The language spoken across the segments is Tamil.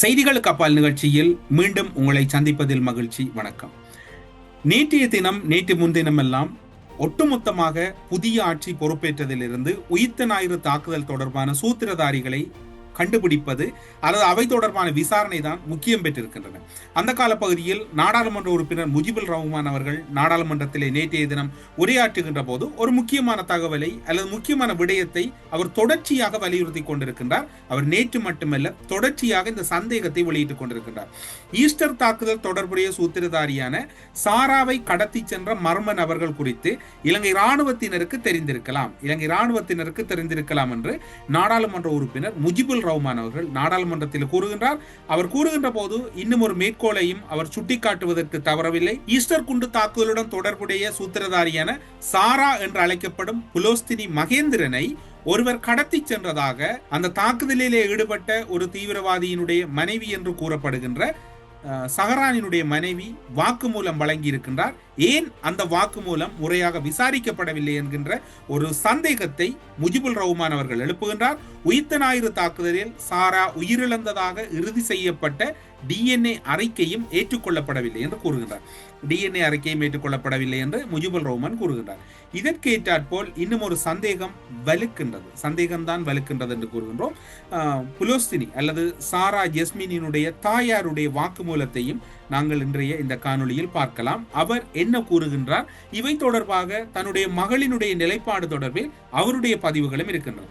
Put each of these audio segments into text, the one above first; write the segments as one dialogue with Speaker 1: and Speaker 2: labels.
Speaker 1: செய்திகளுக்கு அப்பால் நிகழ்ச்சியில் மீண்டும் உங்களை சந்திப்பதில் மகிழ்ச்சி. வணக்கம். நேற்றைய தினம் நேற்று முன்தினம் எல்லாம் ஒட்டுமொத்தமாக புதிய ஆட்சி பொறுப்பேற்றதிலிருந்து உயிர்த்த ஞாயிறு தாக்குதல் தொடர்பான சூத்திரதாரிகளை கண்டுபிடிப்பது அல்லது அவை தொடர்பான விசாரணை தான் முக்கியம் பெற்றிருக்கின்றன. அந்த காலப்பகுதியில் நாடாளுமன்ற உறுப்பினர் முஜிபுல் ரஹ்மான் அவர்கள் நாடாளுமன்றத்திலே நேற்றைய தினம் உரையாற்றுகின்ற போது ஒரு முக்கியமான தகவலை அல்லது முக்கியமான விடயத்தை அவர் தொடர்ச்சியாக வலியுறுத்தி கொண்டிருக்கின்றார். அவர் நேற்று மட்டுமல்ல தொடர்ச்சியாக இந்த சந்தேகத்தை வெளியிட்டுக் கொண்டிருக்கின்றார். ஈஸ்டர் தாக்குதல் தொடர்புடைய சூத்திரதாரியான சாராவை கடத்தி சென்ற மர்ம நபர்கள் குறித்து இலங்கை ராணுவத்தினருக்கு தெரிந்திருக்கலாம். இலங்கை ராணுவத்தினருக்கு தெரிந்திருக்கலாம் என்று நாடாளுமன்ற உறுப்பினர் முஜிபுல் ரஹ்மான் அவர்கள் நாடாளுமன்றத்தில் கூறுகின்றார். அவர் கூறுகின்ற போது இன்னும் ஒரு மேற்கோளையும் அவர் சுட்டிக்காட்டுவதற்கு தவறவில்லை. ஈஸ்டர் குண்டு தாக்குதலுடன் தொடர்புடைய சூத்திரதாரியான சாரா என்று அழைக்கப்படும் புலோஸ்தினி மகேந்திரனை ஒருவர் கடத்தி சென்றதாக அந்த தாக்குதலிலே ஈடுபட்ட ஒரு தீவிரவாதியினுடைய மனைவி என்று கூறப்படுகின்ற சஹரானினுடைய மனைவி வாக்குமூலம் வழங்கி இருக்கின்றார் ஏன் அந்த வாக்குமூலம் முறையாக விசாரிக்கப்படவில்லை என்கின்ற ஒரு சந்தேகத்தை முஜிபுல் ரஹ்மான் அவர்கள் எழுப்புகின்றார். உயிர்த்த ஞாயிறு தாக்குதலில் சாரா உயிரிழந்ததாக இறுதி செய்யப்பட்ட டிஎன்ஏ அறிக்கையும் ஏற்றுக்கொள்ளப்படவில்லை என்று கூறுகின்றார். டிஎன்ஏ அறிக்கையும் ஏற்றுக்கொள்ளப்படவில்லை என்று முஜிபுல் ரஹ்மான் கூறுகின்றார். இதற்கு ஏற்றாற்போல் இன்னும் ஒரு சந்தேகம் வலுக்கின்றது. சந்தேகம்தான் வலுக்கின்றது என்று கூறுகின்றோம். புலோஸ்தினி அல்லது சாரா ஜெஸ்மினினுடைய தாயாருடைய வாக்குமூலத்தையும் நாங்கள் இன்றைய இந்த காணொளியில் பார்க்கலாம். அவர் என்ன கூறுகின்றார்? இவை தொடர்பாக தன்னுடைய மகளினுடைய நிலைப்பாடு தொடர்பில் அவருடைய பதிவுகளும் இருக்கின்றன.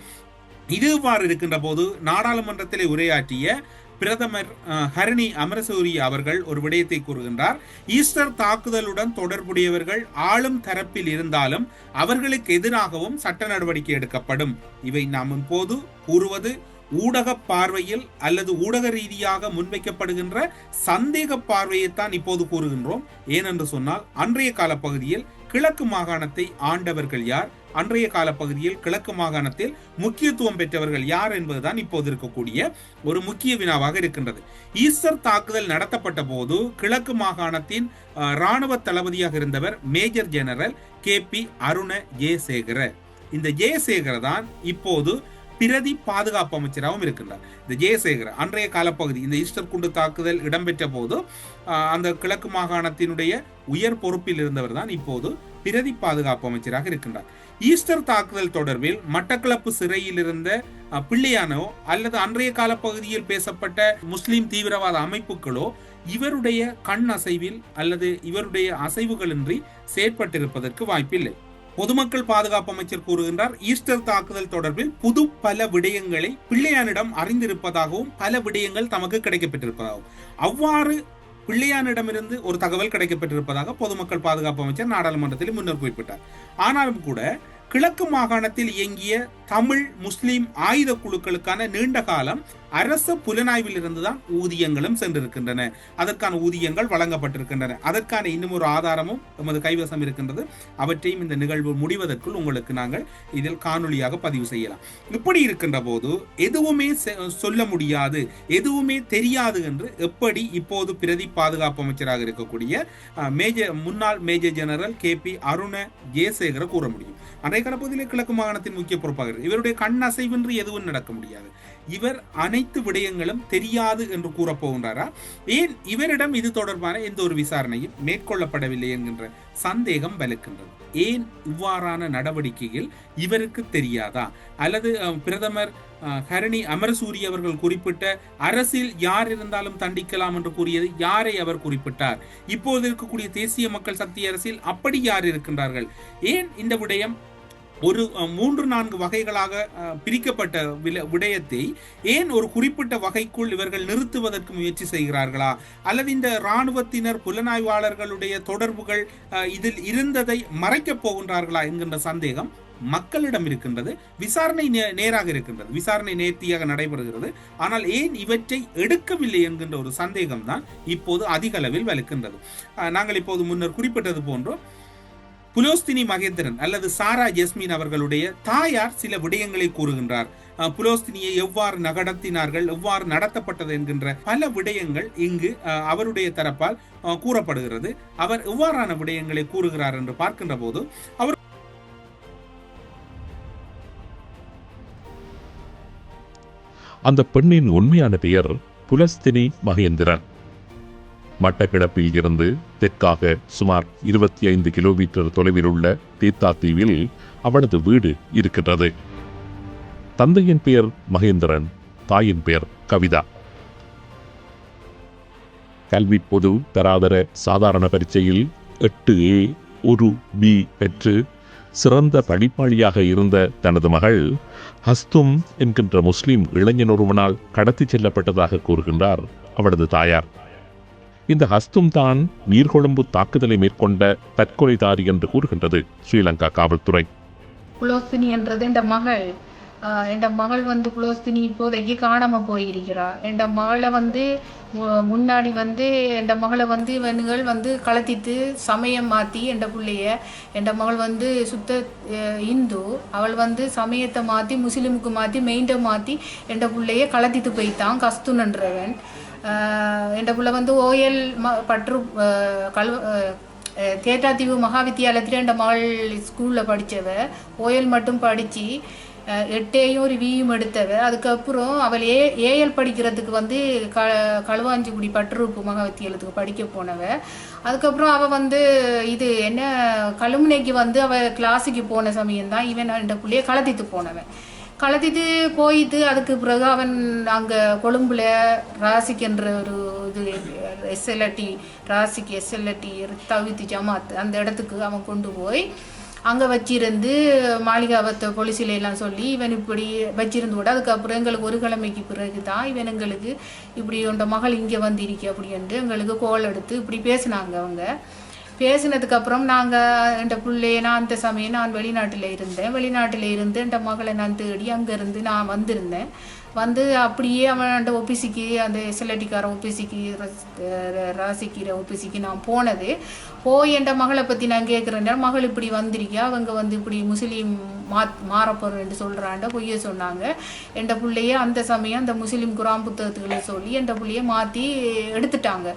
Speaker 1: இதுவாறு இருக்கின்ற போது நாடாளுமன்றத்திலே உரையாற்றிய பிரதமர் அஹ், ஹரணி அமரசூரி அவர்கள் ஒரு விடயத்தை கூறுகின்றார். ஈஸ்டர் தாக்குதலுடன் தொடர்புடையவர்கள் ஆளும் தரப்பில் இருந்தாலும் அவர்களுக்கு எதிராகவும் சட்ட நடவடிக்கை எடுக்கப்படும். இவை நாம் இப்போது கூறுவது ஊடக பார்வையில் அல்லது ஊடக ரீதியாக முன்வைக்கப்படுகின்ற சந்தேக பார்வையைத்தான் இப்போது கூறுகின்றோம். ஏனென்று சொன்னால் அன்றைய காலப்பகுதியில் கிழக்கு மாகாணத்தை ஆண்டவர்கள் யார்? அன்றைய காலப்பகுதியில் கிழக்கு மாகாணத்தில் முக்கியத்துவம் பெற்றவர்கள் யார் என்பதுதான் இப்போது இருக்கக்கூடிய ஒரு முக்கிய வினாவாக இருக்கின்றது. ஈஸ்டர் தாக்குதல் நடத்தப்பட்ட போது கிழக்கு மாகாணத்தின் இராணுவ ராணுவ தளபதியாக இருந்தவர் major general K P Aruna Jayasekara. இந்த ஜெயசேகர தான் இப்போது பிரதி பாதுகாப்பு அமைச்சராகவும் இருக்கின்றார். இந்த ஜெயசேகர அன்றைய காலப்பகுதி இந்த ஈஸ்டர் குண்டு தாக்குதல் இடம்பெற்ற போது அந்த கிழக்கு மாகாணத்தினுடைய உயர் பொறுப்பில் இருந்தவர் தான் இப்போது பிரதி பாதுகாப்பு அமைச்சராக இருக்கின்றார். ஈஸ்டர் தாக்குதல் தொடர்பில் மட்டக்களப்பு சிறையில் இருந்த பிள்ளையானோ அல்லது அன்றைய காலப்பகுதியில் பேசப்பட்ட முஸ்லிம் தீவிரவாத அமைப்புகளோ இவருடைய கண் அசைவில் அல்லது இவருடைய அசைவுகளின்றி செயற்பட்டிருப்பதற்கு வாய்ப்பில்லை. பொதுமக்கள் பாதுகாப்பு அமைச்சர் கூறுகின்றார் ஈஸ்டர் தாக்குதல் தொடர்பில் புது பல விடயங்களை பிள்ளையானிடம் அறிந்திருப்பதாகவும் பல விடயங்கள் தமக்கு கிடைக்கப்பட்டிருப்பதாகவும். அவ்வாறு பிள்ளையானிடமிருந்து ஒரு தகவல் கிடைக்கப்பட்டிருப்பதாக பொதுமக்கள் பாதுகாப்பு அமைச்சர் நாடாளுமன்றத்தில் முன்னர் குறிப்பிட்டார். ஆனாலும் கூட கிழக்கு மாகாணத்தில் இயங்கிய தமிழ் முஸ்லிம் ஆயுத குழுக்களுக்கான நீண்ட காலம் அரச புலனாய்வில் இருந்துதான் ஊதியங்களும் சென்றிருக்கின்றன. அதற்கான ஊதியங்கள் வழங்கப்பட்டிருக்கின்றன. அதற்கான இன்னும் ஒரு ஆதாரமும் எமது கைவசம் இருக்கின்றது. அவற்றையும் இந்த நிகழ்வு முடிவதற்குள் உங்களுக்கு நாங்கள் இதில் காணொளியாக பதிவு செய்யலாம். இப்படி இருக்கின்ற போது எதுவுமே செ- சொல்ல முடியாது. எதுவுமே தெரியாது என்று எப்படி இப்போது பிரதி பாதுகாப்பு அமைச்சராக இருக்கக்கூடிய மேஜர் முன்னாள் major general K P Aruna Jayasekara கூற முடியும். அன்றைய கடப்பகுதியிலே கிழக்கு மாகாணத்தின் முக்கிய பொறுப்பாக இவருடைய கண் அசைவின்றி எதுவும் நடக்க முடியாது. இவர் அனைத்து விடயங்களும் தெரியாது என்று கூறப்போகின்றாரா ஏன் இவரிடம் இது தொடர்பான எந்த ஒரு விசாரணையும் மேற்கொள்ளப்படவில்லை என்கின்ற சந்தேகம் வலுக்கின்றது. ஏன் இவ்வாறான நடவடிக்கைகள் இவருக்கு தெரியாதா? அல்லது பிரதமர் ஹரிணி ஹரணி அமரசூரி அவர்கள் குறிப்பிட்ட அரசில் யார் இருந்தாலும் தண்டிக்கலாம் என்று கூறியது யாரை அவர் குறிப்பிட்டார்? இப்போது இருக்கக்கூடிய தேசிய மக்கள் சக்தி அரசில் அப்படி யார் இருக்கின்றார்கள்? ஏன் இந்த விடயம் ஒரு மூன்று நான்கு வகைகளாக பிரிக்கப்பட்ட விடயத்தை ஏன் ஒரு குறிப்பிட்ட வகைக்குள் இவர்கள் நிறுத்துவதற்கு முயற்சி செய்கிறார்களா? அல்லது இந்த இராணுவத்தினர் புலனாய்வாளர்களுடைய தொடர்புகள் இதில் இருந்ததை மறைக்கப் போகின்றார்களா என்கின்ற சந்தேகம் மக்களிடம் இருக்கின்றது. விசாரணை நே- நேராக இருக்கின்றது. விசாரணை நேர்த்தியாக நடைபெறுகிறது. ஆனால் ஏன் இவற்றை எடுக்கவில்லை என்கின்ற ஒரு சந்தேகம் தான் இப்போது அதிக அளவில் வலுக்கின்றது நாங்கள் இப்போது முன்னர் குறிப்பிட்டது போன்று புலோஸ்தினி மகேந்திரன் அல்லது சாரா ஜெஸ்மின் அவர்களுடைய தாயார் சில விடயங்களை கூறுகின்றார். புலோஸ்தினியை எவ்வாறு நகடத்தினார்கள் எவ்வாறு நடத்தப்பட்டது என்கின்ற பல விடயங்கள் இங்கு அஹ், அவருடைய தரப்பால் கூறப்படுகிறது. அவர் எவ்வாறான விடயங்களை கூறுகிறார் என்று பார்க்கின்ற போது அவர்
Speaker 2: அந்த பெண்ணின் உண்மையான பெயர் புலஸ்தினி மகேந்திரன். மட்டக்கிடப்பில் இருந்து தெற்காக சுமார் இருபத்தி ஐந்து கிலோமீட்டர் தொலைவில் உள்ள தீத்தாத்தீவில் அவனது வீடு இருக்கின்றது. தந்தையின் பெயர் மகேந்திரன் தாயின் பெயர் கவிதா. கல்வி பொது தராதர சாதாரண பரீட்சையில் எட்டு ஏ ஒரு பி பெற்று சிறந்த படிப்பாளியாக இருந்த தனது மகள் ஹஸ்தும் என்கின்ற முஸ்லிம் இளைஞன் ஒருவனால் கடத்தி செல்லப்பட்டதாக கூறுகின்றார் அவளது தாயார். இந்த ஹஸ்தும் தான் நீர்கொழும்பு தாக்குதலை மேற்கொண்ட தற்கொலைதாரி என்று கூறுகின்றது ஸ்ரீலங்கா காவல்துறை.
Speaker 3: குலோஸ்தினி என்றது என் மகள் என் மகள் வந்து குலோஸ்தினி இப்போதைக்கு காணாம போயிருக்கிறா. என் மகளை வந்து மு- முன்னாடி வந்து என் மகளை வந்து இவனுகள் வந்து கலத்திட்டு சமயம் மாற்றி என் பிள்ளைய என் மகள் வந்து சுத்த இந்து அவள் வந்து சமயத்தை மாற்றி முஸ்லீமுக்கு மாற்றி மெயின்டை மாற்றி என் பிள்ளைய கலத்திட்டு போய்த்தான் கஸ்துனன்றவன் என்ற பிள்ளை வந்து ஓஎல் ம பற்று கல்வ அஹ், மகா தேட்டாத்தீவு மகாவித்தியாலயத்தில் என் மகள் ஸ்கூலில் படித்தவ ஓயல் மட்டும் படித்து எட்டேயும் ஒரு வியும் எடுத்தவ அதுக்கப்புறம் அவள் ஏ ஏஎல் படிக்கிறதுக்கு வந்து க களுவாஞ்சிக்குடி பட்டுருப்பு மகாவித்தியாலயத்துக்கு படிக்க போனவ. அதுக்கப்புறம் அவள் வந்து இது என்ன கழுமுனைக்கு வந்து அவள் கிளாஸுக்கு போன சமயம் தான் இவன் என்ற பிள்ளைய கலத்திட்டு போனவன். கலத்திட்டு போயிட்டு அதுக்கு பிறகு அவன் அங்கே கொழும்புல ராசிக்குன்ற ஒரு இது எஸ்எல்டி ராசிக்கு எஸ்எல்டி தவித்து ஜமாத் அந்த இடத்துக்கு அவன் கொண்டு போய் அங்கே வச்சிருந்து மாளிகாவத்தை பொலிசில எல்லாம் சொல்லி இவன் இப்படி வச்சிருந்து கூட அதுக்கப்புறம் எங்களுக்கு ஒரு கிழமைக்கு பிறகு தான் இவன் எங்களுக்கு இப்படி உண்ட மகள் இங்கே வந்திருக்க அப்படின்ட்டு எங்களுக்கு கோல் எடுத்து இப்படி பேசினாங்க அவங்க. பேசினதுக்கு அப்புறம் நாங்கள் என் பிள்ளைய நான் அந்த சமயம் நான் வெளிநாட்டில் இருந்தேன். வெளிநாட்டில் இருந்து என் மகளை நான் தேடி அங்கேருந்து நான் வந்திருந்தேன். வந்து அப்படியே அவன் ஓபிசிக்கு அந்த எஸ்எல்ஐடிக்கார ஓபிசிக்கு ராசிக்கிற ஓபிசிக்கு நான் போனது. போய் என் மகளை பற்றி நான் கேட்குறேன் மகள் இப்படி வந்திருக்கியா? அவங்க வந்து இப்படி முஸ்லீம் மா மாறப்போறேன்னு சொல்கிறாண்ட பொய்ய சொன்னாங்க. என் பிள்ளைய அந்த சமயம் அந்த முஸ்லீம் குரான் புத்தகத்துக்களை சொல்லி என் பிள்ளைய மாற்றி எடுத்துட்டாங்க.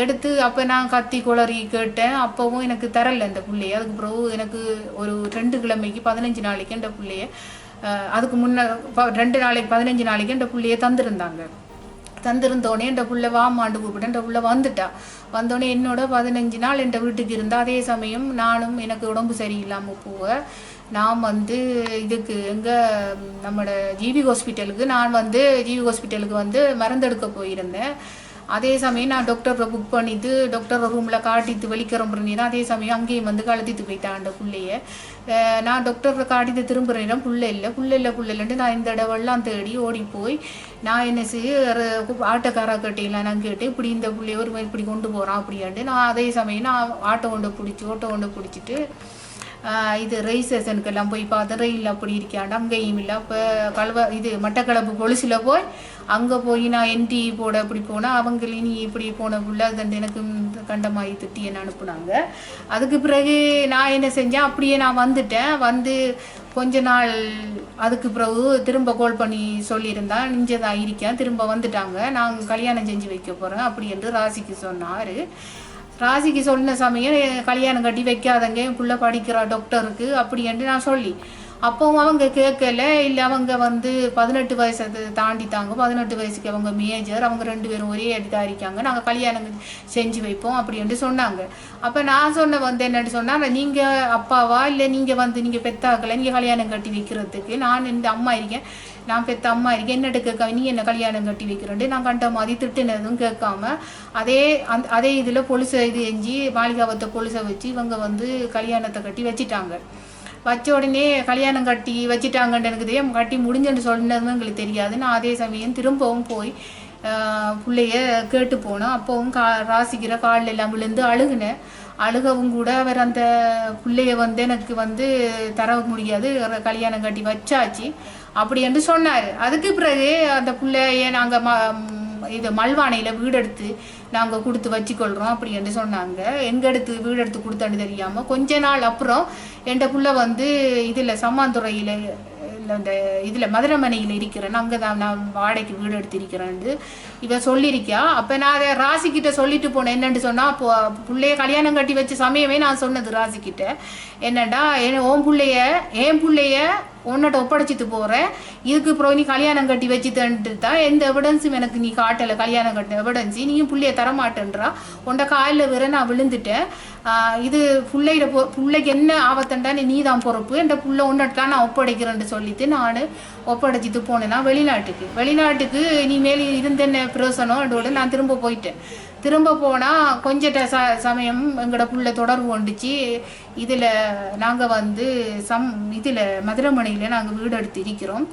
Speaker 3: எடுத்து அப்போ நான் கத்தி குளறி கேட்டேன். அப்போவும் எனக்கு தரல இந்த பிள்ளைய. அதுக்கு பிறகு எனக்கு ஒரு ரெண்டு கிழமைக்கு பதினஞ்சு நாளைக்கு என் பிள்ளைய அதுக்கு முன்ன ப- ரெண்டு நாளைக்கு பதினஞ்சு நாளைக்கு என்ற பிள்ளையை தந்திருந்தாங்க. தந்திருந்தோடனே என் புள்ள வாமாண்டு கூப்பிட்டு என் புள்ள வந்துட்டா. வந்தோடனே என்னோட பதினஞ்சு நாள் என் வீட்டுக்கு இருந்தா அதே சமயம் நானும் எனக்கு உடம்பு சரியில்லாமல் போக நான் வந்து இதுக்கு எங்க நம்மளோட ஜிவி ஹாஸ்பிட்டலுக்கு நான் வந்து ஜிவி ஹாஸ்பிட்டலுக்கு வந்து மருந்தெடுக்க போயிருந்தேன். அதே சமயம் நான் டாக்டரை புக் பண்ணிட்டு டாக்டர் ரூமில் காட்டிட்டு வெளிக்கிறோம் அதே சமயம் அங்கேயும் வந்து கலத்திட்டு போயிட்டான் அந்த பிள்ளைய. நான் டாக்டர் காட்டிட்டு திரும்புகிறேன் புள்ள இல்லை புள்ள இல்லை புள்ள இல்லைன்ட்டு நான் இந்த இடவெல்லாம் தேடி ஓடி போய் நான் என்ன செய்ய ஆட்டோக்காரா கட்டிலாம் நான் கேட்டு இப்படி இந்த பிள்ளைய ஒரு மாதிரி இப்படி கொண்டு போகிறான் அப்படின்ட்டு நான் அதே சமயம் நான் ஆட்டோ கொண்டு பிடிச்சி ஓட்டோ கொண்டு பிடிச்சிட்டு இது ரயில் ஸ்டேஷனுக்கெல்லாம் போய் பார்த்தேன் ரயில் அப்படி இருக்காண்டு அங்கேயும் இல்லை இப்போ கல்வ இது மட்டக்களப்பு பொலிசில் போய் அங்கே போய் நான் என்டி போட அப்படி போனால் அவங்களே நீ இப்படி போன புள்ள அது எனக்கு கண்டமாயி திட்டி என்ன அனுப்புனாங்க. அதுக்கு பிறகு நான் என்ன செஞ்சேன் அப்படியே நான் வந்துட்டேன். வந்து கொஞ்ச நாள் அதுக்கு பிறகு திரும்ப கோல் பண்ணி சொல்லியிருந்தேன். நிஞ்சதாக இருக்கேன். திரும்ப வந்துட்டாங்க. நான் கல்யாணம் செஞ்சு வைக்க போகிறேன் அப்படி என்று ராசிக்கு சொன்னார். ராசிக்கு சொன்ன சமயம் கல்யாணம் கட்டி வைக்காதங்க. என் புள்ள படிக்கிறா டாக்டருக்கு அப்படி என்று நான் சொல்லி. அப்போவும் அவங்க கேட்கல. இல்லை அவங்க வந்து பதினெட்டு வயசு அது தாண்டிட்டாங்க. பதினெட்டு வயசுக்கு அவங்க மேஜர் அவங்க ரெண்டு பேரும் ஒரே இதாக இருக்காங்க நாங்கள் கல்யாணம் செஞ்சு வைப்போம் அப்படின்ட்டு சொன்னாங்க. அப்போ நான் சொன்ன வந்து என்னென்னு சொன்னால் நீங்கள் அப்பாவா? இல்லை நீங்கள் வந்து நீங்கள் பெத்தாக்களை நீங்கள் கல்யாணம் கட்டி வைக்கிறதுக்கு நான் இந்த அம்மா இருக்கேன். நான் பெத்த அம்மா இருக்கேன். என்னட்டு கேட்க நீ என்ன கல்யாணம் கட்டி வைக்கிறேன்ட்டு நான் கண்ட மாதிரி திட்டுனதும் கேட்காம அதே அந் அதே இதில் பொலிசை இது எஞ்சி மாளிகாவத்தை பொலிசை வச்சு இவங்க வந்து கல்யாணத்தை கட்டி வச்சிட்டாங்க. வச்ச உடனே கல்யாணம் கட்டி வச்சிட்டாங்கன்னு எனக்கு தெரியும் கட்டி முடிஞ்சுன்னு சொன்னதும் எங்களுக்கு தெரியாது. நான் அதே சமயம் திரும்பவும் போய் பிள்ளைய கேட்டு போனோம் அப்போவும் கா ராசிக்கிற காலில் எல்லாம் விழுந்து அழுகுனேன். அழுகவும் கூட அவர் அந்த பிள்ளைய வந்து எனக்கு வந்து தர முடியாது. கல்யாணம் கட்டி வச்சாச்சு. அப்படி என்று சொன்னார். அதுக்கு பிறகு அந்த பிள்ளைய நாங்கள் ம இது மல்வானையில் வீடு எடுத்து நாங்கள் கொடுத்து வச்சுக்கொள்கிறோம் அப்படி என்று சொன்னாங்க எங்கெடுத்து வீடு எடுத்து கொடுத்தான்னு தெரியாமல் கொஞ்ச நாள் அப்புறம் என் பிள்ளை வந்து இதில் சம்மாந்துறையில் அந்த இதில் மதுரமனையில் இருக்கிறேன் அங்கே தான் நான் வாடகைக்கு வீடு எடுத்திருக்கிறேன் இவ சொல்லியிருக்கியா அப்போ நான் அதை ராசிக்கிட்ட சொல்லிட்டு போனேன். என்னென்னு சொன்னால் அப்போ பிள்ளைய கல்யாணம் கட்டி வச்ச சமயமே நான் சொன்னது ராசிக்கிட்ட. என்னடா என் ஓன் பிள்ளைய என் பிள்ளைய உன்னிட்ட ஒப்படைச்சிட்டு போகிறேன் இதுக்கு அப்புறம் நீ கல்யாணம் கட்டி வச்சுட்டேன்ட்டு தான் எந்த எவிடன்ஸும் எனக்கு நீ காட்டலை. கல்யாணம் கட்டின எவிடன்ஸு நீயும் பிள்ளைய தரமாட்டேன்றா. உன்ட காலில் வேற நான் விழுந்துட்டேன். இது பிள்ளையிட போ பிள்ளைக்கு என்ன ஆபத்துண்டான்னு நீ தான் பொறுப்பு. என்ற புள்ள உன்னிட்ட நான் ஒப்படைக்கிறேன்னு சொல்லிட்டு நான் ஒப்படைச்சிட்டு போனேன்னா வெளிநாட்டுக்கு. வெளிநாட்டுக்கு இனிமேல் இருந்த என்ன இருந்தென்ன பிரயோசனம்ன்றோட நான் திரும்ப போயிட்டேன். திரும்ப போனால் கொஞ்ச ட- ச சமயம் எங்களோட புள்ள தொடர்பு கொண்டுச்சு. இதில் நாங்கள் வந்து சம் இதில் மதுரமணியில் நாங்கள் வீடு எடுத்து இருக்கிறோம்.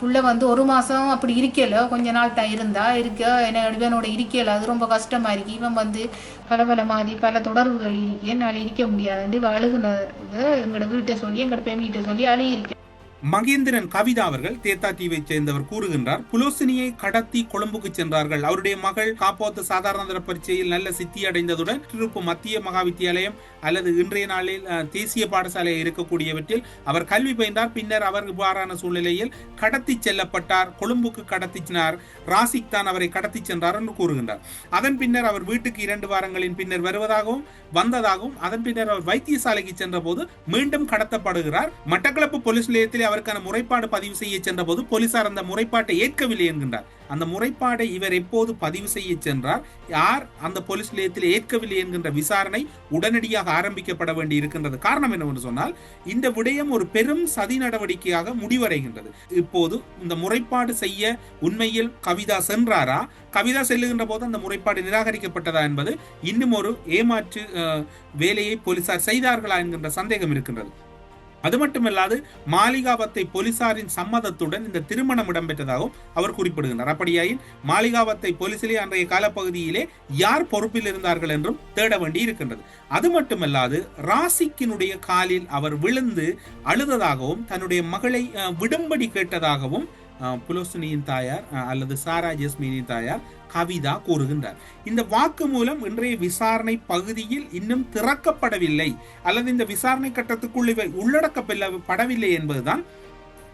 Speaker 3: புள்ள வந்து ஒரு மாதம் அப்படி இருக்கல. கொஞ்ச நாள் தான் இருந்தா இருக்க. என்ன இவனோட இருக்கல. அது ரொம்ப கஷ்டமாக இருக்கு. இவன் வந்து பல பல மாதிரி பல தொடர்புகள் இருக்கு என்னால் இருக்க முடியாதுன்னு இவ அழுகுனது எங்களோட வீட்டை சொல்லி எங்களோட பெண் வீட்டை சொல்லி அழுகிருக்கேன்
Speaker 1: மகேந்திரன் கவிதா அவர்கள் தேத்தா சேர்ந்தவர் கூறுகின்றார் புலோசினியை கடத்தி கொழும்புக்கு சென்றார்கள். அவருடைய மகள் காப்போத்து சாதாரண தர பரீட்சையில் நல்ல சித்தி அடைந்ததுடன் திருப்பு மத்திய மகா வித்தியாலயம் அல்லது இன்றைய நாளில் தேசிய பாடசாலை இருக்கக்கூடியவற்றில் அவர் கல்வி பயின்றார். பின்னர் அவர் இவ்வாறான சூழ்நிலையில் கடத்தி செல்லப்பட்டார். கொழும்புக்கு கடத்தினார் ராசிக் தான் அவரை கடத்தி சென்றார் என்று கூறுகின்றார். அதன் பின்னர் அவர் வீட்டுக்கு இரண்டு வாரங்களின் பின்னர் வருவதாகவும் வந்ததாகவும் அதன் பின்னர் அவர் வைத்தியசாலைக்கு சென்ற போது மீண்டும் கடத்தப்படுகிறார். மட்டக்களப்பு போலீஸ் நிலையத்தில் அவருக்கான முறைப்பாடு பதிவு செய்ய சென்ற போது போலீசார் அந்த முறைப்பாட்டை ஏற்கவில்லை என்கின்றார். அந்த முறைப்பாடை இவர் எப்போது பதிவு செய்ய சென்றார்? யார் அந்த போலீஸ் நிலையத்தில் ஏற்கவில்லை என்கின்ற விசாரணை உடனடியாக ஆரம்பிக்கப்பட வேண்டி இருக்கின்றது. காரணம் என்னவென்று சொன்னால் இந்த விடயம் ஒரு பெரும் சதி நடவடிக்கையாக முடிவடைகின்றது. இப்போது இந்த முறைப்பாடு செய்ய உண்மையில் கவிதா சென்றாரா? கவிதா செல்லுகின்ற போது அந்த முறைப்பாடு நிராகரிக்கப்பட்டதா என்பது இன்னும் ஒரு ஏமாற்று அஹ், வேலையை போலீசார் செய்தார்களா என்கின்ற சந்தேகம் இருக்கின்றது. அது மட்டுமல்லாது மாளிகாவத்தை போலீசாரின் சம்மதத்துடன் இந்த திருமணம் இடம்பெற்றதாகவும் அவர் குறிப்பிடுகின்றார். அப்படியாயின் மாளிகாவத்தை போலீசிலே அன்றைய காலப்பகுதியிலே யார் பொறுப்பில் இருந்தார்கள் என்றும் தேட வேண்டி இருக்கின்றது. அது மட்டுமல்லாது ராசிக்கினுடைய காலில் அவர் விழுந்து அழுததாகவும் தன்னுடைய மகளை விடும்படி கேட்டதாகவும் புலோசினியின் தாயார் அஹ், அல்லது சாரா ஜெஸ்மினின் தாயார் கவிதா கூறுகின்றார். இந்த வாக்கு மூலம் இன்றைய விசாரணை பகுதியில் இன்னும் திறக்கப்படவில்லை. அல்லது இந்த விசாரணை கட்டத்துக்குள் இவை உள்ளடக்கப்படவில்லை என்பதுதான்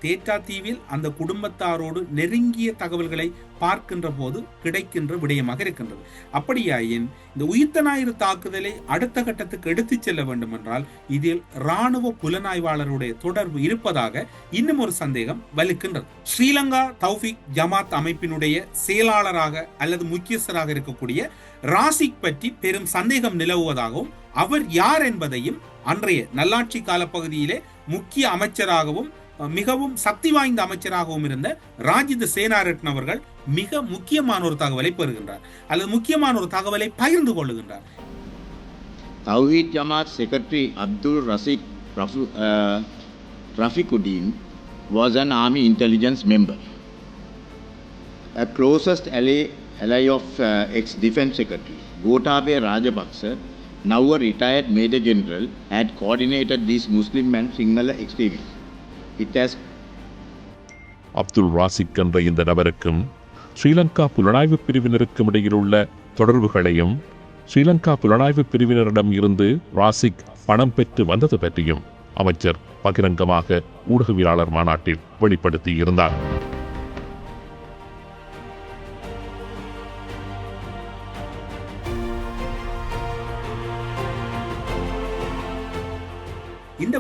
Speaker 1: தேற்றா தீவில் அந்த குடும்பத்தாரோடு நெருங்கிய தகவல்களை பார்க்கின்ற போது கிடைக்கின்ற விடயமாக இருக்கின்றது. அப்படியாயின் இந்த உயிர்த்த ஞாயிறு தாக்குதலை அடுத்த கட்டத்துக்கு எடுத்துச் செல்ல வேண்டும் என்றால் இதில் இராணுவ புலனாய்வாளருடைய தொடர்பு இருப்பதாக இன்னும் ஒரு சந்தேகம் வலுக்கின்றது. ஸ்ரீலங்கா தௌஃபிக் ஜமாத் அமைப்பினுடைய செயலாளராக அல்லது முக்கியஸ்தராக இருக்கக்கூடிய ராசிக் பற்றி பெரும் சந்தேகம் நிலவுவதாகவும் அவர் யார் என்பதையும் அன்றைய நல்லாட்சி காலப்பகுதியிலே முக்கிய அமைச்சராகவும் மிகவும் சக்தி வாய்ந்த அமைச்சராகவும் இருந்த ராஜித சேனாரட்ன அவர்கள் மிக முக்கியமான ஒரு தகவலை பெறுகின்றார் அல்லது முக்கியமான ஒரு தகவலை பகிர்ந்து கொள்ளுகின்றார்
Speaker 4: Tawhid Jamaat Secretary Abdul Rafiq Rafu- uh, Rafiquddin was an army intelligence member. A closest ally, ally of uh, ex-defense secretary Gotabaya Rajapaksa, now a retired major general, had coordinated these Muslim and Sinhala extremists.
Speaker 2: Abdul Razik என்ற இந்த நபருக்கும் ஸ்ரீலங்கா புலனாய்வு பிரிவினருக்கும் இடையில் உள்ள தொடர்புகளையும் ஸ்ரீலங்கா புலனாய்வு பிரிவினரிடம் இருந்து ராசிக் பணம் பெற்று வந்தது பற்றியும் அமைச்சர் பகிரங்கமாக ஊடகவியலாளர் மாநாட்டில் வெளிப்படுத்தியிருந்தார்.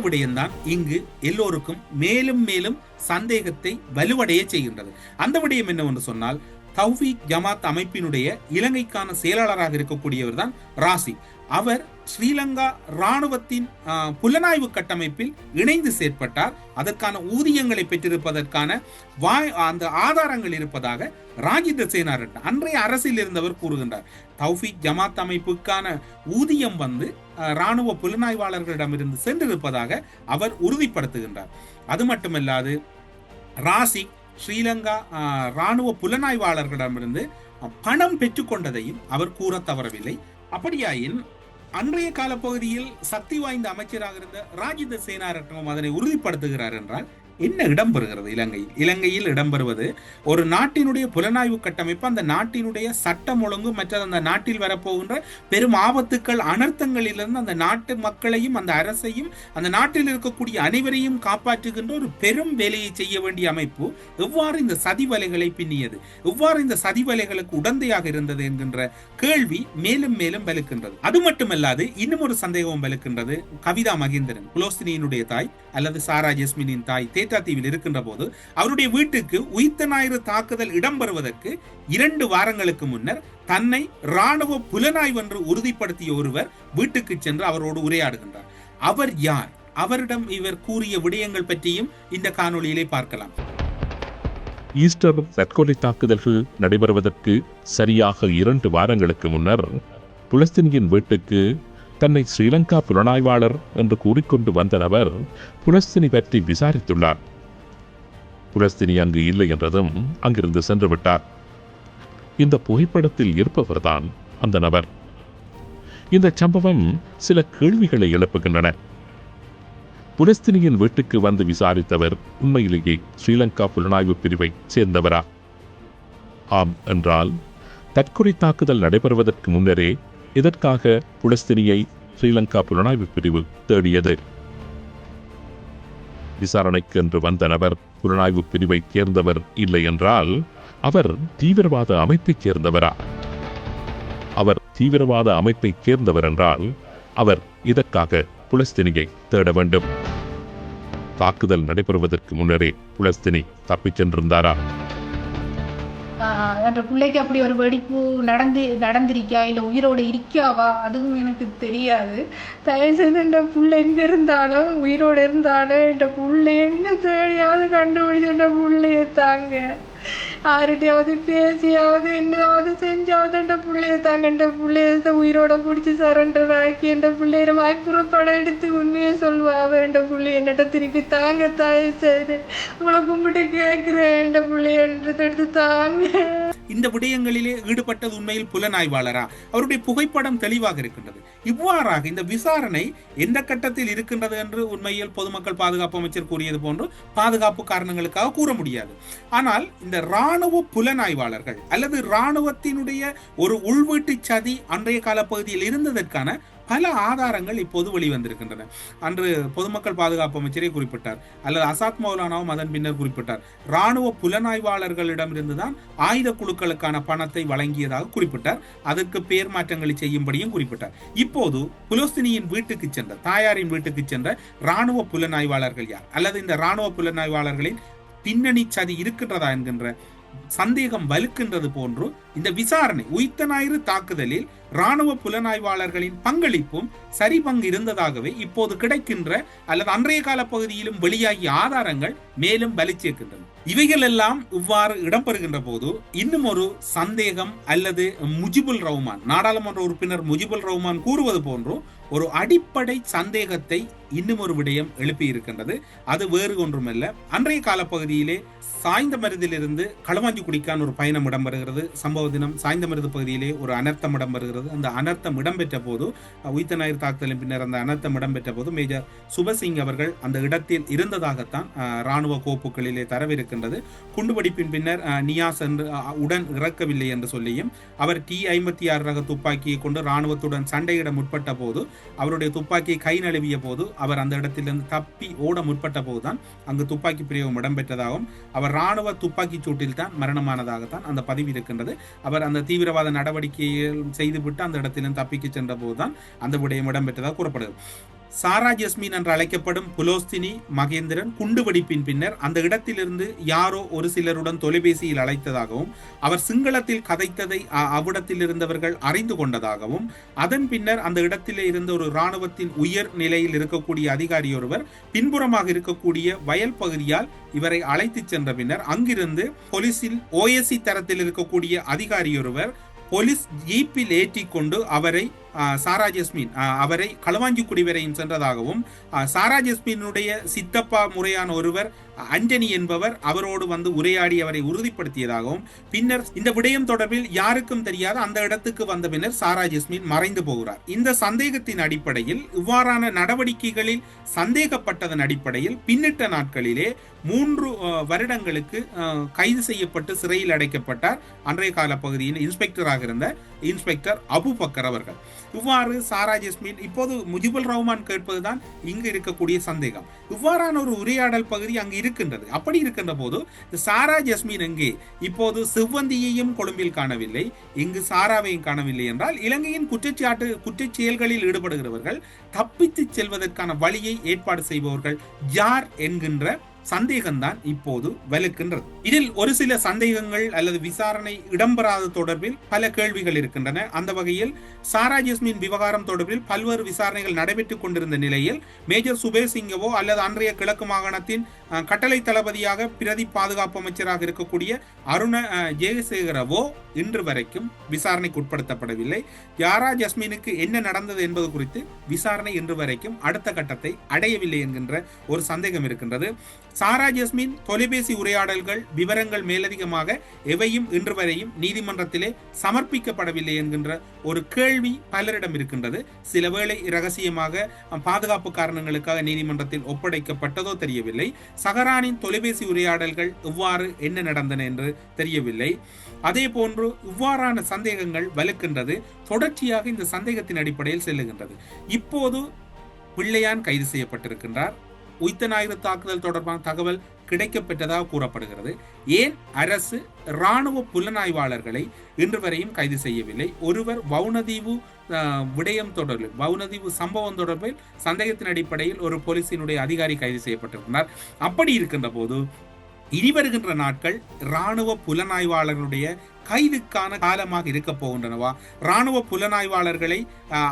Speaker 1: விடயம்தான் இங்கு எல்லோருக்கும் மேலும் மேலும் சந்தேகத்தை வலுவடைய செய்கின்றது. அந்த விடயம் என்னவென்று சொன்னால் தௌஃபீக் ஜமாத் அமைப்பினுடைய இலங்கைக்கான செயலாளராக இருக்கக்கூடியவர் தான் ராசி. அவர் ஸ்ரீலங்கா ராணுவத்தின் புலனாய்வு கட்டமைப்பில் இணைந்து செயற்பட்டார். அதற்கான ஊதியங்களை பெற்றிருப்பதற்கான வாய் அந்த ஆதாரங்கள் இருப்பதாக ராஜித சேனாரட் அன்றைய அரசில் இருந்தவர் கூறுகின்றார். தௌஃபீக் ஜமாத் அமைப்புக்கான ஊதியம் வந்து இராணுவ ராணுவ புலனாய்வாளர்களிடமிருந்து சென்றிருப்பதாக அவர் உறுதிப்படுத்துகின்றார். அது மட்டுமல்லாது ராசிக் ஸ்ரீலங்கா அஹ், ராணுவ புலனாய்வாளர்களிடமிருந்து பணம் பெற்றுக்கொண்டதையும் அவர் கூற தவறவில்லை. அப்படியாயின் அன்றைய காலப்பகுதியில் சக்தி வாய்ந்த அமைச்சராக இருந்த ராஜித சேனாரட்னம் அதனை உறுதிப்படுத்துகிறார் என்றால் என்ன இடம்பெறுகிறது இலங்கையில் இலங்கையில் இடம்பெறுவது ஒரு நாட்டினுடைய புலனாய்வு கட்டமைப்பு அந்த நாட்டினுடைய சட்டம் ஒழுங்கு மற்றது அந்த நாட்டில் வரப்போகின்ற பெரும் ஆபத்துக்கள் அனர்த்தங்களிலிருந்து அந்த நாட்டு மக்களையும் அந்த அரசையும் அந்த நாட்டில் இருக்கக்கூடிய அனைவரையும் காப்பாற்றுகின்ற ஒரு பெரும் வேலையை செய்ய வேண்டிய அமைப்பு எவ்வாறு இந்த சதி வலைகளை பின்னியது? எவ்வாறு இந்த சதி வலைகளுக்கு உடந்தையாக இருந்தது என்கின்ற கேள்வி மேலும் மேலும் வலுக்கின்றது. அது மட்டுமல்லாது இன்னும் ஒரு சந்தேகம் வலுக்கின்றது. கவிதா மகேந்திரன் குலோசினியினுடைய தாய் அல்லது சாரா ஜெஸ்மினின் தாய் கிரேட்டா இருக்கின்ற போது அவருடைய வீட்டுக்கு உயிர்த்த ஞாயிறு தாக்குதல் இடம்பெறுவதற்கு இரண்டு வாரங்களுக்கு முன்னர் தன்னை இராணுவ புலனாய்வு என்று உறுதிப்படுத்திய ஒருவர் வீட்டுக்கு சென்று அவரோடு உரையாடுகின்றார். அவர் யார்? அவரிடம் இவர் கூறிய விடயங்கள் பற்றியும் இந்த காணொளியிலே பார்க்கலாம்.
Speaker 2: ஈஸ்டர் தற்கொலை தாக்குதல்கள் நடைபெறுவதற்கு சரியாக இரண்டு வாரங்களுக்கு முன்னர் புலஸ்தீனியின் வீட்டுக்கு தன்னை ஸ்ரீலங்கா புலனாய்வாளர் என்று கூறிக்கொண்டு வந்த நபர் புலஸ்தினி பற்றி விசாரித்துள்ளார். புலஸ்தினி அங்கு இல்லை என்றதும் அங்கிருந்து சென்று விட்டார். இந்த புகைப்படத்தில் இருப்பவர்தான் அந்த நபர். இந்த சம்பவம் சில கேள்விகளை எழுப்புகின்றன. புலஸ்தினியின் வீட்டுக்கு வந்து விசாரித்தவர் உண்மையிலேயே ஸ்ரீலங்கா புலனாய்வு பிரிவை சேர்ந்தவரா? ஆம் என்றால் தற்கொலை தாக்குதல் நடைபெறுவதற்கு முன்னரே இதற்காக புலஸ்தினியை ஸ்ரீலங்கா புலனாய்வு பிரிவு தேடியது. விசாரணைக்கு என்று வந்த நபர் புலனாய்வு பிரிவை சேர்ந்தவர் இல்லை என்றால் அவர் தீவிரவாத அமைப்பைச் சேர்ந்தவரா? அவர் தீவிரவாத அமைப்பைச் சேர்ந்தவர் என்றால் அவர் இதற்காக புலஸ்தினியை தேட வேண்டும். தாக்குதல் நடைபெறுவதற்கு முன்னரே புலஸ்தினி தப்பிச் சென்றிருந்தாரா?
Speaker 3: என்ற அந்த பிள்ளைக்கு அப்படி ஒரு வெடிப்பு நடந்து நடந்திருக்கா இல்லை உயிரோடு இருக்காவா அதுவும் எனக்கு தெரியாது. தயவு செய்து இந்த புள்ள எங்கே இருந்தாலும் உயிரோடு இருந்தாலும் இந்த பிள்ளை எங்கே தேடியாவது கண்டுபிடிச்சு இந்த புள்ளைய தாங்க. யார்கிட்டயாவது பேசியாவது என்னாவது செஞ்சாவது என்ற பிள்ளைய தாங்க என்ற பிள்ளைய உயிரோட பிடிச்சி சரண்டர் ஆக்கி இந்த பிள்ளைய வாய்ப்புறப்படம் எடுத்து உண்மையை சொல்லுவா. அவ பிள்ளை புள்ளைய என்னட்ட திருப்பி தாங்க தாய் சரி உங்களை கும்பிட்டு கேட்கிறேன். என்ற பிள்ளைய எடுத்து தாங்க.
Speaker 1: இந்த விடயங்களிலே ஈடுபட்டது உண்மையில் புலனாய்வாளரா? அவருடைய புகைப்படம் தெளிவாக இருக்கின்றது. இவ்வாறாக இந்த விசாரணை எந்த கட்டத்தில் இருக்கின்றது என்று உண்மையில் பொதுமக்கள் பாதுகாப்பு அமைச்சர் கூறியது போன்று பாதுகாப்பு காரணங்களுக்காக கூற முடியாது. ஆனால் இந்த ரா இராணுவ புலனாய்வாளர்கள் அல்லது இராணுவத்தினுடைய ஒரு உள்வீட்டு சதி அன்றைய கால பகுதியில் இருந்ததற்கான பல ஆதாரங்கள் இப்போது வெளிவந்திருக்கின்றன. அன்று பொதுமக்கள் பாதுகாப்பு அமைச்சரே குறிப்பிட்டார். அல்லது அசாத் மௌலானாவும் அதன் பின்னர் குறிப்பிட்டார். ராணுவ புலனாய்வாளர்களிடமிருந்துதான் ஆயுத குழுக்களுக்கான பணத்தை வழங்கியதாக குறிப்பிட்டார். அதற்கு பேர் மாற்றங்களை செய்யும்படியும் குறிப்பிட்டார். இப்போது புலஸ்தினியின் வீட்டுக்கு சென்ற தாயாரின் வீட்டுக்கு சென்ற ராணுவ புலனாய்வாளர்கள் யார்? அல்லது இந்த ராணுவ புலனாய்வாளர்களின் பின்னணி சதி இருக்கின்றதா என்கின்ற சந்தேகம் வலுக்கின்றது போன்று இந்த விசாரணை உயித்த ஞாயிறு தாக்குதலில் ராணுவ புலனாய்வாளர்களின் பங்களிப்பும் சரி பங்கு இருந்ததாகவே இப்போது கிடைக்கின்ற அல்லது அன்றைய கால பகுதியிலும் வெளியாகிய ஆதாரங்கள் மேலும் வலிச்சேர்க்கின்றன இவைகள் எல்லாம் இவ்வாறு இடம்பெறுகின்ற போது இன்னும் ஒரு சந்தேகம் அல்லது முஜிபுல் ரஹ்மான் நாடாளுமன்ற உறுப்பினர் முஜிபுல் ரஹ்மான் கூறுவது போன்று ஒரு அடிப்படை சந்தேகத்தை இன்னும் ஒரு விடயம் எழுப்பி இருக்கின்றது. அது வேறு ஒன்றுமல்ல. அன்றைய காலப்பகுதியிலே சாய்ந்த மருதிலிருந்து களவாஞ்சிக்குடிக்கான ஒரு பயணம் இடம்பெறுகிறது. சம்பவ தினம் சாய்ந்த மருது பகுதியிலே ஒரு அனர்த்தம் இடம்பெறுகிறது. அந்த அனர்த்தம் இடம்பெற்ற போது உயிர்த்த ஞாயிறு தாக்குதலின் பின்னர் அந்த அனர்த்தம் இடம்பெற்ற போது மேஜர் சுபசிங் அவர்கள் அந்த இடத்தில் இருந்ததாகத்தான் ராணுவ கோப்புகளிலே தரவிருக்கின்றது. குண்டுவெடிப்பின் பின்னர் நியாஸ் என்று உடன் இறக்கவில்லை என்று சொல்லியும் அவர் டி ஐம்பத்தி ஆறு ரக துப்பாக்கியை கொண்டு ராணுவத்துடன் சண்டையிட முற்பட்ட போது அவருடைய துப்பாக்கியை கை நழுவிய போது அவர் அந்த இடத்திலிருந்து தப்பி ஓட முற்பட்ட போதுதான் அங்கு துப்பாக்கி பிரயோகம் இடம்பெற்றதாகவும் அவர் ராணுவ துப்பாக்கிச் சூட்டில் தான் மரணமானதாகத்தான் அந்த பதிவு இருக்கின்றது. அவர் அந்த தீவிரவாத நடவடிக்கையில் செய்துவிட்டு அந்த இடத்திலிருந்து தப்பிக்கு சென்ற போதுதான் அந்த விடயம் இடம்பெற்றதாக கூறப்படுகிறது. சாரா ஜஸ்மின் என்று அழைக்கப்படும் புலோஸ்தினி மகேந்திரன் குண்டுவெடிப்பின் பின்னர் அந்த இடத்திலிருந்து யாரோ ஒரு சிலருடன் தொலைபேசியில் அழைத்ததாகவும் அவர் சிங்களத்தில் கதைத்ததை அ- அவ்விடத்தில் இருந்தவர்கள் அறிந்து கொண்டதாகவும் அதன் பின்னர் அந்த இடத்திலே இருந்த ஒரு இராணுவத்தின் உயர் நிலையில் இருக்கக்கூடிய அதிகாரி ஒருவர் பின்புறமாக இருக்கக்கூடிய வயல் பகுதியால் இவரை அழைத்துச் சென்ற பின்னர் அங்கிருந்து போலீசில் ஓஎஸ்சி தரத்தில் இருக்கக்கூடிய அதிகாரி ஒருவர் போலீஸ் ஜீப்பில் ஏற்றி கொண்டு அவரை சாரா ஜஸ்மின். அவரை களுவாஞ்சிக்குடி வரையும் சென்றதாகவும் சாரா ஜஸ்மினுடைய சித்தப்பா முறையான ஒருவர் அஞ்சனி என்பவர் அவரோடு வந்து உரையாடி அவரை உறுதிப்படுத்தியதாகவும் பின்னர் இந்த விடயம் தொடர்பில் யாருக்கும் தெரியாத அந்த இடத்துக்கு வந்த பின்னர் சாரா ஜஸ்மின் மறைந்து போகிறார். இந்த சந்தேகத்தின் அடிப்படையில் இவ்வாறான நடவடிக்கைகளில் சந்தேகப்பட்டதன் அடிப்படையில் பின்னிட்ட நாட்களிலே மூன்று வருடங்களுக்கு கைது செய்யப்பட்டு சிறையில் அடைக்கப்பட்டார். அன்றைய கால பகுதியின் இன்ஸ்பெக்டராக இருந்த இன்ஸ்பெக்டர் அபு பக்கர் அவர்கள். இவ்வாறு சாரா ஜஸ்மின் இப்போது முஜிபுல் ரஹ்மான் கேட்பதுதான் இங்கு இருக்கக்கூடிய சந்தேகம். இவ்வாறான ஒரு உரையாடல் பகுதி அங்கு இருக்கின்றது. அப்படி இருக்கின்ற போது இந்த சாரா ஜஸ்மின் எங்கே? இப்போது சிவ்வந்தியையும் கொழும்பில் காணவில்லை. இங்கு சாராவையும் காணவில்லை என்றால் இலங்கையின் குற்றச்சாட்டு குற்றச் செயல்களில் ஈடுபடுகிறவர்கள் தப்பித்துச் செல்வதற்கான வழியை ஏற்பாடு செய்பவர்கள் யார் என்கின்ற சந்தேகம்தான் இப்போது வலுக்கின்றது. இதில் ஒரு சில சந்தேகங்கள் அல்லது விசாரணை இடம்பெறாத தொடர்பில் பல கேள்விகள் இருக்கின்றன. அந்த வகையில் சாரா ஜஸ்மின் விவகாரம் தொடர்பில் பல்வேறு விசாரணைகள் நடைபெற்றுக் கொண்டிருந்த நிலையில் மேஜர் சுபே சிங்கவோ அல்லது அன்றைய கிழக்கு மாகாணத்தின் கட்டளை தளபதியாக பிரதி பாதுகாப்பு அமைச்சராக இருக்கக்கூடிய அருண ஜெயசேகரவோ இன்று வரைக்கும் விசாரணைக்கு உட்படுத்தப்படவில்லை. யாரா ஜஸ்மினுக்கு என்ன நடந்தது என்பது குறித்து விசாரணை இன்று வரைக்கும் அடுத்த கட்டத்தை அடையவில்லை என்கின்ற ஒரு சந்தேகம் இருக்கின்றது. சாரா ஜஸ்மின் தொலைபேசி உரையாடல்கள் விவரங்கள் மேலதிகமாக எவையும் இன்று வரையும் நீதிமன்றத்திலே சமர்ப்பிக்கப்படவில்லை என்கின்ற ஒரு கேள்வி பலரிடம் இருக்கின்றது. சில வேளை இரகசியமாக பாதுகாப்பு காரணங்களுக்காக நீதிமன்றத்தில் ஒப்படைக்கப்பட்டதோ தெரியவில்லை. சஹரானின் தொலைபேசி உரையாடல்கள் எவ்வாறு என்ன நடந்தன என்று தெரியவில்லை. அதே போன்று இவ்வாறான சந்தேகங்கள் வலுக்கின்றது. தொடர்ச்சியாக இந்த சந்தேகத்தின் அடிப்படையில் செல்லுகின்றது. இப்போது பிள்ளையான் கைது செய்யப்பட்டிருக்கின்றார். உயித்த ஞாயிறு தாக்குதல் தொடர்பான தகவல் கிடைக்கப்பெற்றதாக கூறப்படுகிறது. ஏன் அரசு இராணுவ புலனாய்வாளர்களை இன்று வரையும் கைது செய்யவில்லை? ஒருவர் வவுனதீவு ஆஹ், விடயம் தொடர்பில் வவுனதீவு சம்பவம் தொடர்பில் சந்தேகத்தின் அடிப்படையில் ஒரு போலீசினுடைய அதிகாரி கைது செய்யப்பட்டிருந்தார். அப்படி இருக்கின்ற போது இனி வருகின்ற நாட்கள் இராணுவ புலனாய்வாளர்களுடைய கைதுக்கான காலமாக இருக்க போகின்றனவா? இராணுவ புலனாய்வாளர்களை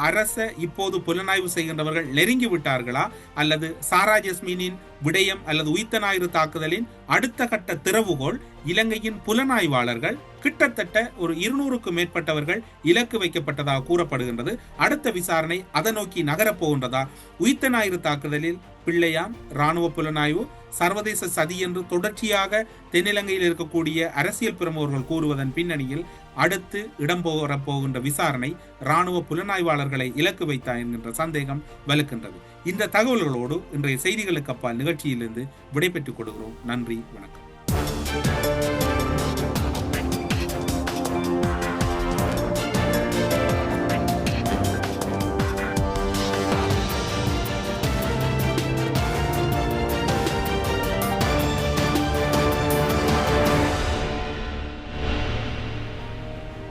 Speaker 1: அரச இப்போது புலனாய்வு செய்கின்றவர்கள் நெருங்கி விட்டார்களா? அல்லது சாரா ஜஸ்மினின் விடயம் அல்லது உயிர்த்த ஞாயிறு தாக்குதலின் அடுத்த கட்ட திறவுகோள் இலங்கையின் புலனாய்வாளர்கள் கிட்டத்தட்ட ஒரு இருநூறுக்கும் மேற்பட்டவர்கள் இலக்கு வைக்கப்பட்டதாக கூறப்படுகின்றது. அடுத்த விசாரணை அதை நோக்கி நகரப் போகின்றதா? உயிர்த்த ஞாயிறு தாக்குதலில் பிள்ளையான் இராணுவ புலனாய்வு சர்வதேச சதி என்று தொடர்ச்சியாக தென்னிலங்கையில் இருக்கக்கூடிய அரசியல் பிரமுகர்கள் கூறுவதன் பின் பின்னணியில் அடுத்து இடம்பெற போகின்ற விசாரணை இராணுவ புலனாய்வாளர்களை இலக்கு வைத்தா என்கின்ற சந்தேகம் வலுக்கின்றது. இந்த தகவல்களோடு இன்றைய செய்திகளுக்கு அப்பால் நிகழ்ச்சியிலிருந்து விடைபெற்றுக் கொள்கிறோம். நன்றி வணக்கம்.